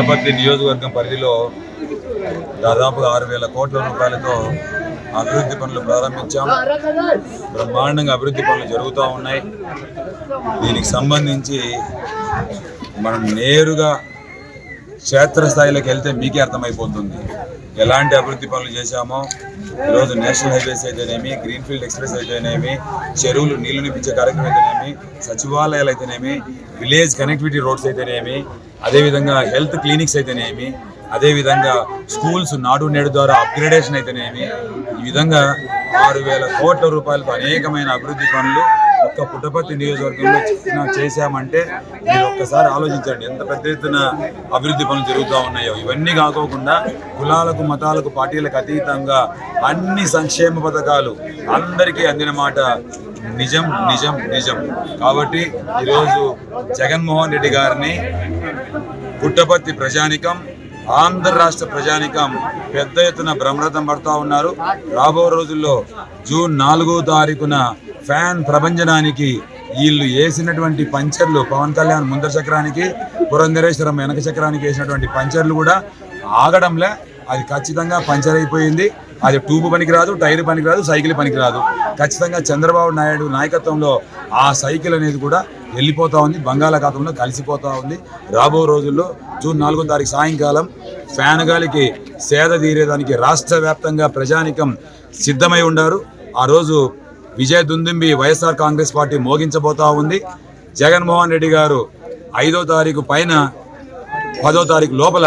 పుట్టపర్తి నియోజకవర్గం పరిధిలో దాదాపు ఆరు వేల కోట్ల రూపాయలతో అభివృద్ధి పనులు ప్రారంభించాం. బ్రహ్మాండంగా అభివృద్ధి పనులు జరుగుతూ ఉన్నాయి. దీనికి సంబంధించి మనం నేరుగా క్షేత్రస్థాయిలోకి వెళ్తే మీకే అర్థమైపోతుంది. ఎలాంటి అభివృద్ధి పనులు చేశామో ఈరోజు నేషనల్ హైవేస్ అయితేనేమి గ్రీన్ఫీల్డ్ ఎక్స్ప్రెస్ అయితేనేమి చెరువులు నీళ్ళు నింపించే కార్యక్రమం అయితేనేమి సచివాలయాలు అయితేనేమి విలేజ్ కనెక్టివిటీ రోడ్స్ అయితేనేమి అదేవిధంగా హెల్త్ క్లినిక్స్ అయితేనేమి అదేవిధంగా స్కూల్స్ నాడు నేడు ద్వారా అప్గ్రేడేషన్ అయితేనేమి ఈ విధంగా ఆరు వేల కోట్ల రూపాయలతో అనేకమైన అభివృద్ధి పనులు ఒక్క పుట్టపర్తి నియోజకవర్గంలో చేశామంటే మీరు ఒక్కసారి ఆలోచించండి ఎంత పెద్ద ఎత్తున అభివృద్ధి పనులు జరుగుతూ ఉన్నాయో. ఇవన్నీ కాకోకుండా కులాలకు మతాలకు పార్టీలకు అతీతంగా అన్ని సంక్షేమ పథకాలు అందరికీ అందిన మాట నిజం నిజం నిజం. కాబట్టి ఈరోజు జగన్మోహన్ రెడ్డి గారిని పుట్టపర్తి ప్రజానికం ఆంధ్ర రాష్ట్ర ప్రజానికం పెద్ద ఎత్తున బ్రహ్మరథం పడతా ఉన్నారు. రాబో రోజుల్లో జూన్ నాలుగో తారీఖున ఫ్యాన్ ప్రభంజనానికి వీళ్ళు వేసినటువంటి పంచర్లు పవన్ కళ్యాణ్ ముందర చక్రానికి పురంధరేశ్వరం వెనక చక్రానికి వేసినటువంటి పంచర్లు కూడా ఆగడంలే. అది ఖచ్చితంగా పంచర్ అయిపోయింది. అది ట్యూబ్ పనికిరాదు టైర్ పనికిరాదు సైకిల్ పనికిరాదు. ఖచ్చితంగా చంద్రబాబు నాయుడు నాయకత్వంలో ఆ సైకిల్ అనేది కూడా వెళ్ళిపోతూ ఉంది బంగాళాఖాతంలో కలిసిపోతా ఉంది. రాబో రోజుల్లో జూన్ నాలుగో తారీఖు సాయంకాలం ఫ్యాన్ గాలికి సేద తీరేదానికి రాష్ట్ర వ్యాప్తంగా ప్రజానికం సిద్ధమై ఉండారు. ఆ రోజు విజయ దుందుంబి వైఎస్ఆర్ కాంగ్రెస్ పార్టీ మోగించబోతా ఉంది. జగన్మోహన్ రెడ్డి గారు ఐదో తారీఖు పైన పదో తారీఖు లోపల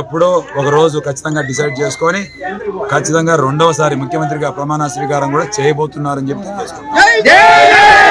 ఎప్పుడో ఒకరోజు ఖచ్చితంగా డిసైడ్ చేసుకొని ఖచ్చితంగా రెండవసారి ముఖ్యమంత్రిగా ప్రమాణ స్వీకారం కూడా చేయబోతున్నారని చెప్పి